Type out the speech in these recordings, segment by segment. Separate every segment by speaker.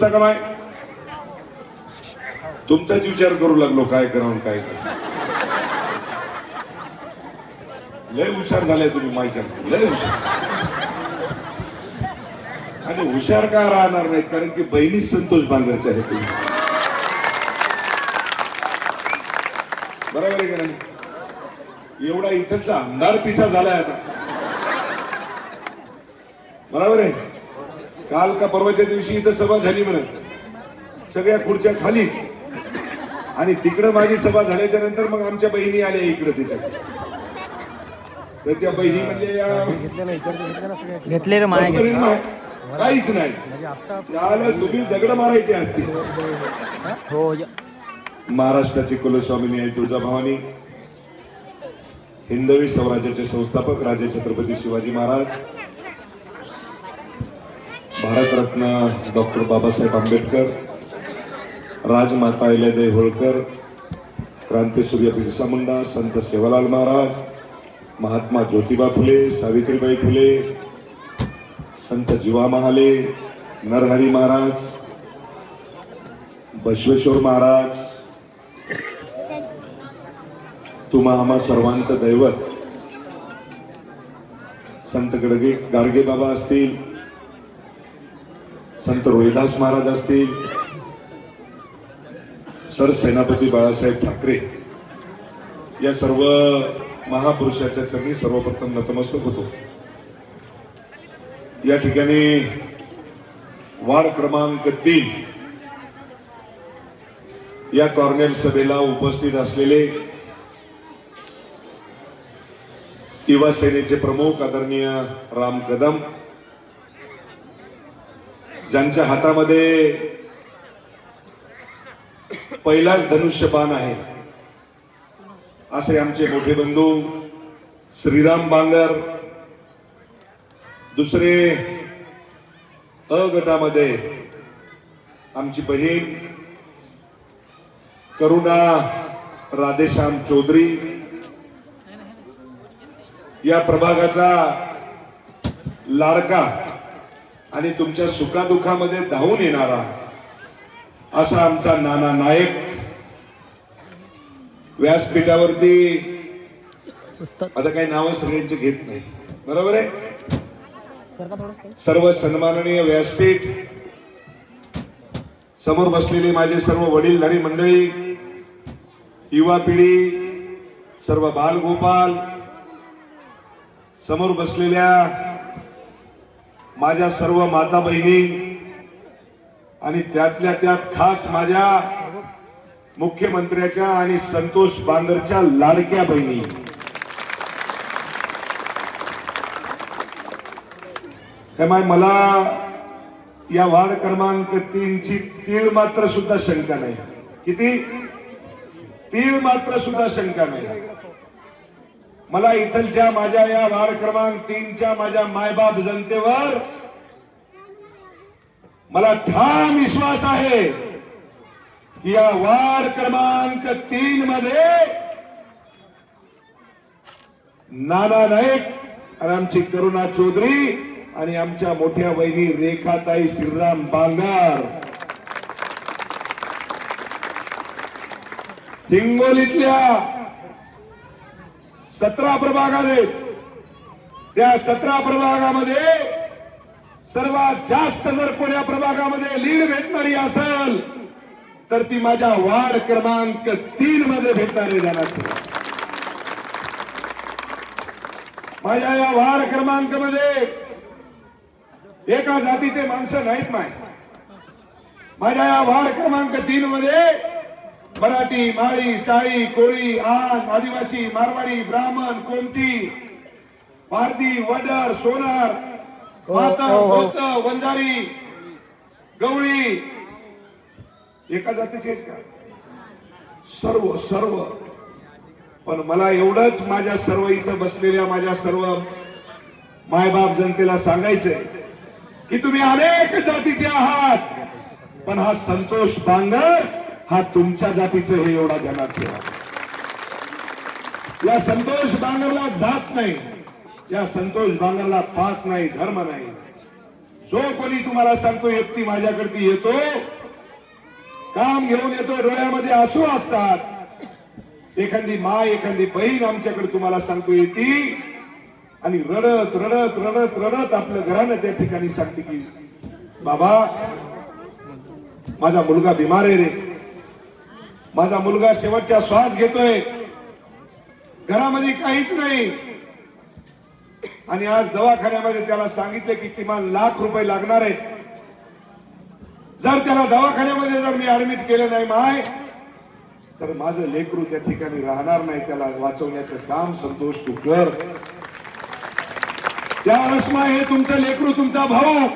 Speaker 1: काय तुमचाच विचार करू लागलो काय करावं काय लय हुशार झाले तुम्ही माहिती लय हुशार. आणि हुशार का राहणार नाहीत? कारण की बहिणीच संतोष बांगरचे आहे तुम्ही. बरोबर आहे का नाही? एवढा इथलचा अंधार पिसा झालाय आता. बरोबर आहे? काल का परवाच्या दिवशी इथं सभा झाली म्हणत सगळ्या खुर्च्या खालीच. आणि तिकडं माझी सभा झाल्याच्यानंतर मग आमच्या बहिणी आल्या इकडं तिच्याकडे तर त्या बहिणी म्हणजे या
Speaker 2: घेतले.
Speaker 1: काहीच नाही. त्याला तुम्ही दगड मारायचे असतील.
Speaker 2: हो
Speaker 1: महाराष्ट्राची कुलस्वामिनी आहे तुळजाभवानी हिंदवी स्वराज्याचे संस्थापक राजे छत्रपती शिवाजी महाराज. भारतरत्न डॉक्टर बाबासाहेब आंबेडकर राजमाता अहिल्यादेवी होळकर क्रांतीसूर्य बिरसा मुंडा संत सेवालाल महाराज महात्मा ज्योतिबा फुले सावित्रीबाई फुले संत जीवा महाले नरहरी महाराज बसवेश्वर महाराज तुम्हा आम्हा सर्वांचं दैवत. संत गडगे गाडगे बाबा असतील संत रोहिदास महाराज असतील सर सेनापती बाळासाहेब ठाकरे या सर्व महापुरुषाच्या चरणी सर्वप्रथम नतमस्तक होतो. या ठिकाणी वार्ड क्रमांक तीन या कॉर्नेल सभेला उपस्थित असलेले युवा सेनेचे प्रमुख आदरणीय राम कदम ज्यांच्या हातामध्ये पहिलाच धनुष्यबाण आहे. असे आमचे मोठे बंधू श्रीराम बांगर दुसरे अ गटामध्ये आमची बहीण करुणा राधेश्याम चौधरी या प्रभागाचा लाडका आणि तुमच्या सुखादुखामध्ये धावून येणारा असा आमचा नाना नायक व्यासपीठावरती आता काही नावं सगळ्यांची घेत नाही. बरोबर आहे? सर्व सन्माननीय व्यासपीठ समोर बसलेली माझे सर्व वडीलधारी मंडळी युवा पिढी सर्व बालगोपाल समोर बसलेल्या माझ्या सर्व माता बहिणी आणि त्यातल्या त्यात खास माझ्या मुख्यमंत्र्याच्या आणि संतोष बांगरच्या लाडक्या बहिणी. त्यामुळे मला या वार्ड क्रमांक तीनची तीळ मात्र सुद्धा शंका नाही. किती? तीळ मात्र सुद्धा शंका नाही. मला इथलच्या माझ्या या वार्ड क्रमांक तीनच्या माझ्या मायबाप जनतेवर मला ठाम विश्वास आहे की या वार्ड क्रमांक तीन मध्ये नाना नाईक आणि आमची करुणा चौधरी आणि आमच्या मोठ्या बहिणी रेखाताई श्रीराम बांगार. हिंगोलीतल्या सतरा प्रभागात आहेत त्या सतरा प्रभागामध्ये सर्वात जास्त जर कोण्या प्रभागामध्ये लीड भेटणारी असेल तर ती माझ्या वार्ड क्रमांक तीन मध्ये भेटणारी जाणार. माझ्या या वार्ड क्रमांकमध्ये एका जातीचे माणसं नाहीत माय. माझ्या या वार्ड क्रमांक तीन मध्ये मराठी माळी साळी कोळी आन आदिवासी मारवाडी ब्राह्मण कोमटी पारधी वडर सोनार मातर
Speaker 2: हो, हो.
Speaker 1: बौद्ध वंजारी गवळी. एका जातीचे आहेत का? सर्व सर्व. पण मला एवढंच माझ्या सर्व इथं बसलेल्या माझ्या सर्व मायबाप जनतेला सांगायचंय की तुम्ही अनेक जातीचे आहात पण हा संतोष बांगर हा तुमच्या जातीचं हे एवढा ध्यानात ठेवा या संतोष बांगरला जात नाही. या संतोष बांगरला पात नाही धर्म नाही. जो कोणी तुम्हाला सांगतो व्यक्ती माझ्याकडती येतो काम घेऊन येतो डोळ्यामध्ये आसू असतात. एखादी माय एखादी बहीण आमच्याकडे तुम्हाला सांगतो येते आणि रडत रडत रडत रडत आपलं घरानं त्या ठिकाणी सांगते की बाबा माझा मुलगा बिमार आहे रे. माझा मुलगा शेवटचा श्वास घेतोय. घरामध्ये काहीच नाही. आणि आज दवाखान्यामध्ये त्याला सांगितले की किमान लाख रुपये लागणार आहेत. जर त्याला दवाखान्यामध्ये जर मी ऍडमिट केलं नाही माय तर माझं लेकरू त्या ठिकाणी राहणार नाही. त्याला वाचवण्याचं काम संतोष तू कर. त्या रश्मा हे तुमचं लेकरू तुमचा भाऊ.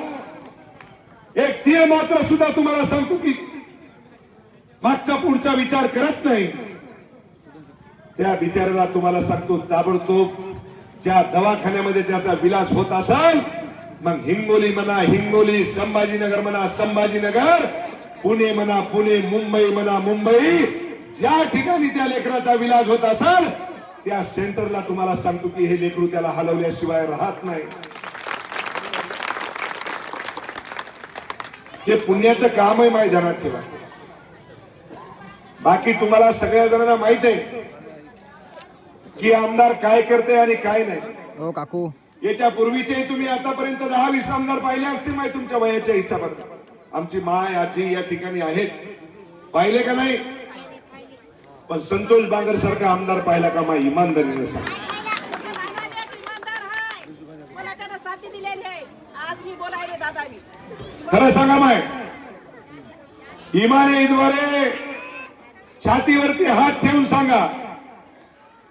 Speaker 1: एक तीळ मात्र सुद्धा तुम्हाला सांगतो की मागचा पुढचा विचार करत नाही. त्या बिचाराला तुम्हाला सांगतो ताबडतोब ज्या दवाखान्यामध्ये त्याचा विलास होत असेल मग हिंगोली म्हणा हिंगोली संभाजीनगर म्हणा संभाजीनगर पुणे म्हणा पुणे मुंबई म्हणा मुंबई ज्या ठिकाणी त्या लेकराचा विलास होत असेल त्या सेंटरला तुम्हाला सांगतो की हे लेकरू त्याला हलवल्याशिवाय राहत नाही. हे पुण्याचं काम आहे माझ्या ध्यानात ठेवा. बाकी तुम्हाला सगळ्या जणांना माहीत आहे की आमदार काय करते आणि काय नाही.
Speaker 2: हो काकू.
Speaker 1: याच्या पूर्वीचे तुम्ही आतापर्यंत दहा वीस आमदार पाहिले असतील माहिती तुमच्या वयाच्या हिसाबात आमची माय आजी या ठिकाणी आहेत. पाहिले का नाही? पण संतोष बांगर सारखा आमदार पाहिला का मा इमानदारीने सांग. खरं सांगा माय. इमानेद्वारे छातीवरती हात ठेवून सांगा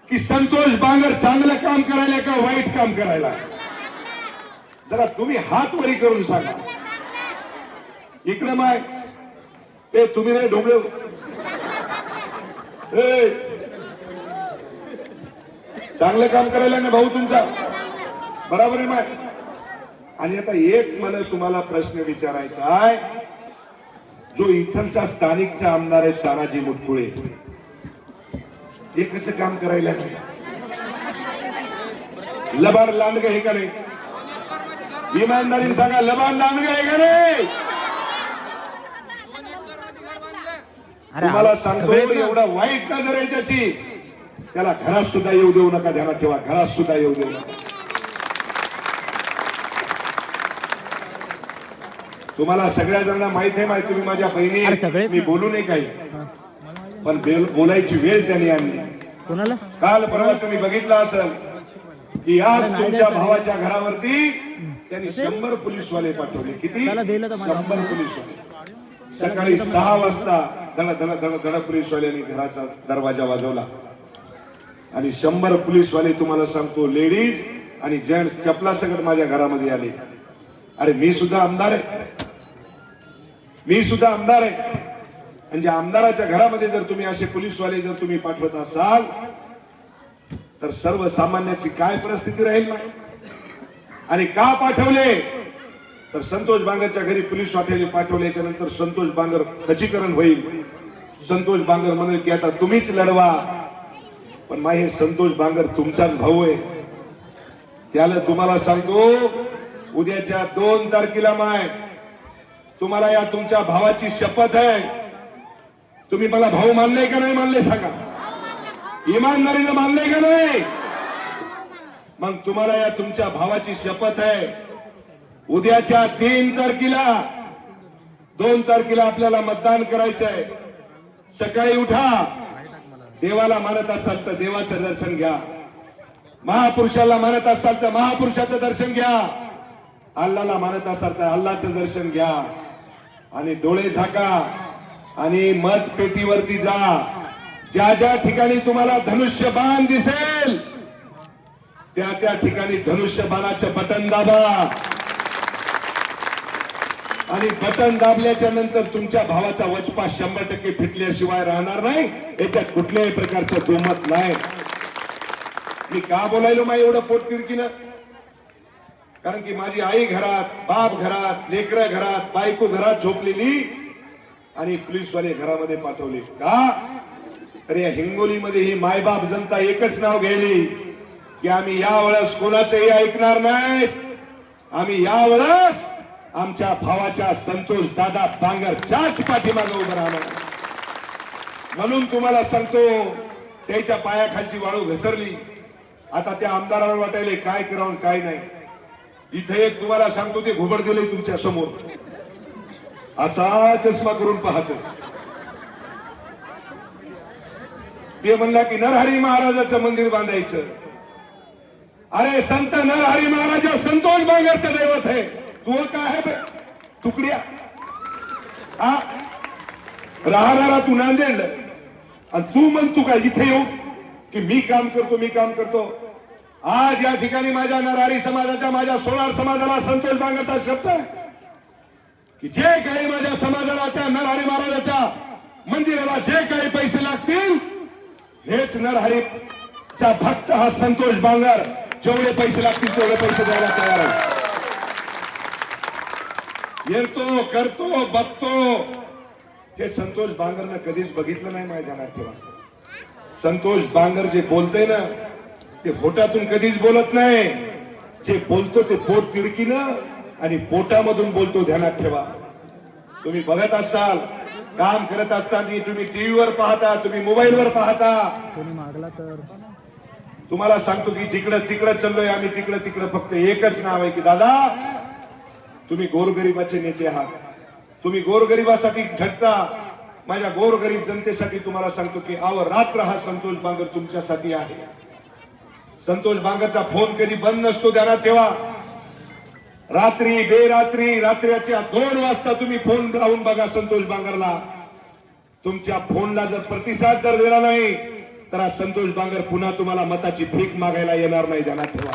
Speaker 1: की संतोष बांगर चांगलं काम करायला का वाईट काम करायला? जरा तुम्ही हात वरी करून सांगा. इकडे माय ए तुम्ही नाही डोंबळे चांगलं काम करायला ना भाऊ तुमचा? बरोबर आहे माय. आणि आता एक मला तुम्हाला प्रश्न विचारायचा आहे. जो इथलचा स्थानिकचा आमदार आहे तानाजी मुटकुळे. हे कसं काम करायला लबाड लांडग हे का नाही? इमानदारीने सांगा लबाड लांडग आहे का नाही? तुम्हाला
Speaker 2: आ-
Speaker 1: सांगतो एवढा वाईट नजर आहे त्याची. त्याला घरात सुद्धा येऊ देऊ नका ध्यानात ठेवा घरात सुद्धा येऊ देऊ नका. तुम्हाला सगळ्या जणांना माहीत आहे माहिती तुम्ही माझ्या बहिणी मी बोलू नाही काही. पण बेल- बोलायची वेळ त्यांनी आणली. काल परवा तुम्ही बघितलं असेल की आज तुमच्या भावाच्या घरावरती त्यांनी शंभर पोलीसवाले पाठवले. किती? शंभर पोलीसवाले. सकाळी सहा वाजता धड धड धड धड पोलीसवाल्यांनी घराचा दरवाजा वाजवला. आणि शंभर पोलीसवाले तुम्हाला सांगतो लेडीज आणि जेंट्स चपला सगळं माझ्या घरामध्ये आले. अरे मी सुद्धा आमदार आहे. मी सुद्धा आमदार आहे. म्हणजे आमदाराच्या घरामध्ये जर तुम्ही असे पोलीसवाले जर तुम्ही पाठवत असाल तर सर्वसामान्याची काय परिस्थिती राहील ना आणि का पाठवले? तर संतोष बांगरच्या घरी पोलीस वाटेने पाठवल्याच्या नंतर संतोष बांगर खचीकरण होईल. संतोष बांगर म्हणेल की आता तुम्हीच लढवा. पण माझे हे संतोष बांगर तुमचाच भाऊ आहे. त्याला तुम्हाला सांगतो उद्याच्या दोन तारखेला माय तुम्हाला या तुमच्या भावाची शपथ आहे. तुम्ही मला भाऊ मानले का नाही मानले सांगा. इमानदारीनं मानले का नाही? मग तुम्हाला या तुमच्या भावाची शपथ आहे. उद्याच्या तीन तारखेला दोन तारखेला आपल्याला मतदान करायचं आहे. सकाळी उठा. देवाला मानत असाल तर देवाचं दर्शन घ्या. महापुरुषाला मानत असाल तर महापुरुषाचं दर्शन घ्या. अल्लाला मानत असाल तर अल्लाचं दर्शन घ्या. आणि डोळे झाका आणि मत पेटीवरती जा. ज्या ज्या ठिकाणी तुम्हाला धनुष्य बाण दिसेल त्या त्या ठिकाणी धनुष्य बाणाचं बटन दाबा. आणि बटन दाबल्याच्या नंतर तुमच्या भावाचा वचपा शंभर टक्के फिटल्याशिवाय राहणार नाही. याच्यात कुठल्याही प्रकारचं दुमत नाही. मी का बोलायलो मा एवढं पोट तिरकीनं कारण की माझी आई घरात बाप घरात लेकरं घरात बायको घरात झोपलेली आणि पोलीसवाले घरामध्ये पाठवले. का? तर या हिंगोलीमध्ये ही मायबाप जनता एकच नाव घ्यायली की आम्ही या वेळेस कोणाचंही ऐकणार नाही. आम्ही या वेळेस आमच्या भावाच्या संतोष दादा बांगरच्याच पाठीमागे उभं राहणार. म्हणून तुम्हाला सांगतो त्याच्या पायाखालची वाळू घसरली. आता त्या आमदाराला वाटायले काय करावं काय नाही. इथे एक तुम्हाला सांगतो ते घुबड दिले तुमच्यासमोर. असा चष्मा करून पाहतो. ते म्हणला की नरहरी महाराजाचं मंदिर बांधायचं. अरे संत नरहरी महाराजा संतोष बांगरचं दैवत आहे. तू काय आहे तुकड्या. हा राहणारा तू नांदेड. आणि तू म्हणतो काय इथे येऊ की मी काम करतो मी काम करतो. आज या ठिकाणी माझ्या नरारी समाजाच्या माझ्या सोनार समाजाला संतोष बांगरचा शब्द आहे की जे काही माझ्या समाजाला त्या नरहरी महाराजाच्या मंदिराला जे काही पैसे लागतील हेच नरहरीचा भक्त हा संतोष बांगर. जेवढे पैसे लागतील तेवढे पैसे द्यायला तयार आहे. येतो करतो बघतो. हे संतोष बांगरनं कधीच बघितलं नाही माझ्या ध्यानात संतोष बांगर जे बोलते ना ते पोटातून कधीच बोलत नाही. जे बोलतो ते पोट तिडकीनं आणि पोटामधून बोलतो ध्यानात ठेवा. तुम्ही बघत असाल काम करत असताना तुम्ही टीव्हीवर पाहता तुम्ही मोबाईलवर पाहता.
Speaker 2: मागला तर
Speaker 1: तुम्हाला सांगतो की जिकडं तिकडं चाललोय आम्ही तिकडं तिकडं फक्त एकच नाव आहे की दादा तुम्ही गोरगरिबाचे नेते आहात. तुम्ही गोरगरिबासाठी झटता माझ्या गोरगरीब जनतेसाठी तुम्हाला सांगतो की आव रात्र हा संतोष बांगर तुमच्यासाठी आहे. संतोष बांगरचा फोन कधी बंद नसतो ध्यानात ठेवा रात्री बेरात्री रात्रीच्या दोन वाजता तुम्ही फोन लावून बघा संतोष बांगरला. तुमच्या फोनला जर प्रतिसाद जर दिला नाही तर संतोष बांगर पुन्हा तुम्हाला मताची भीक मागायला येणार नाही ध्यानात ठेवा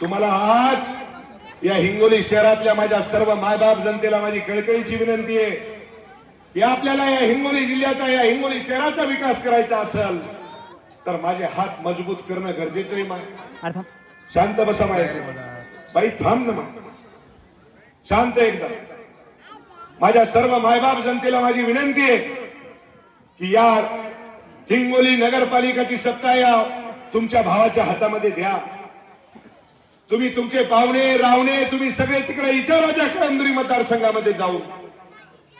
Speaker 1: तुम्हाला आज या हिंगोली शहरातल्या माझ्या सर्व मायबाप जनतेला माझी कळकळीची विनंती आहे की आपल्याला या हिंगोली जिल्ह्याचा या हिंगोली शहराचा विकास करायचा असेल तर माझे हात मजबूत करणं गरजेचं आहे माय शांत बसा माय. बाई थांब ना माय. शांत एकदम. माझ्या सर्व मायबाप जनतेला माझी विनंती आहे की या हिंगोली नगरपालिकाची सत्ता या तुमच्या भावाच्या हातामध्ये द्या. तुम्ही तुमचे पाहुणे रावणे तुम्ही सगळे तिकडे इचाराच्या कळमदुरी मतदारसंघामध्ये जाऊन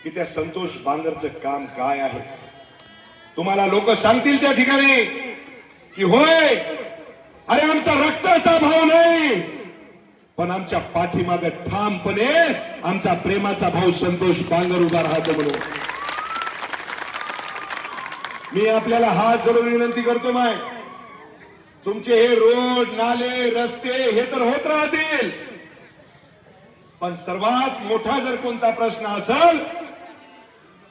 Speaker 1: की त्या संतोष बांगरचं काम काय आहे? तुम्हाला लोक सांगतील त्या ठिकाणी. की होय? अरे आमचा रक्ताचा भाव नाही. पण आमच्या पाठीमागे ठामपणे आमचा प्रेमाचा भाऊ संतोष बांगर उभा राहतो म्हणून. मी आपल्याला हात जोडून विनंती करतो माय. तुमचे हे रोड नाले रस्ते हे तर होत राहतील. पण सर्वात मोठा जर कोणता प्रश्न असेल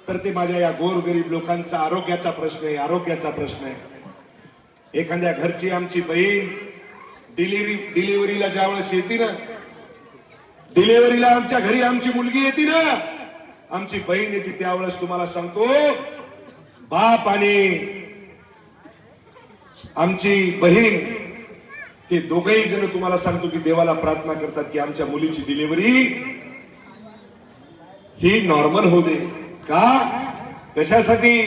Speaker 1: तर ते माझ्या या गोरगरीब लोकांचा आरोग्याचा प्रश्न आहे आरोग्याचा प्रश्न आहे. एखाद्या घरची आमची बहीण डिलिव्हरी डिलिव्हरीला ज्यावेळेस येते ना डिलिव्हरीला आमच्या घरी आमची मुलगी येते ना आमची बहीण येते त्यावेळेस तुम्हाला सांगतो बाप आणि आमची बहीण हे दोघही जण तुम्हाला सांगतो की देवाला प्रार्थना करतात की आमच्या मुलीची डिलिव्हरी ही नॉर्मल होऊ दे. का? कशासाठी?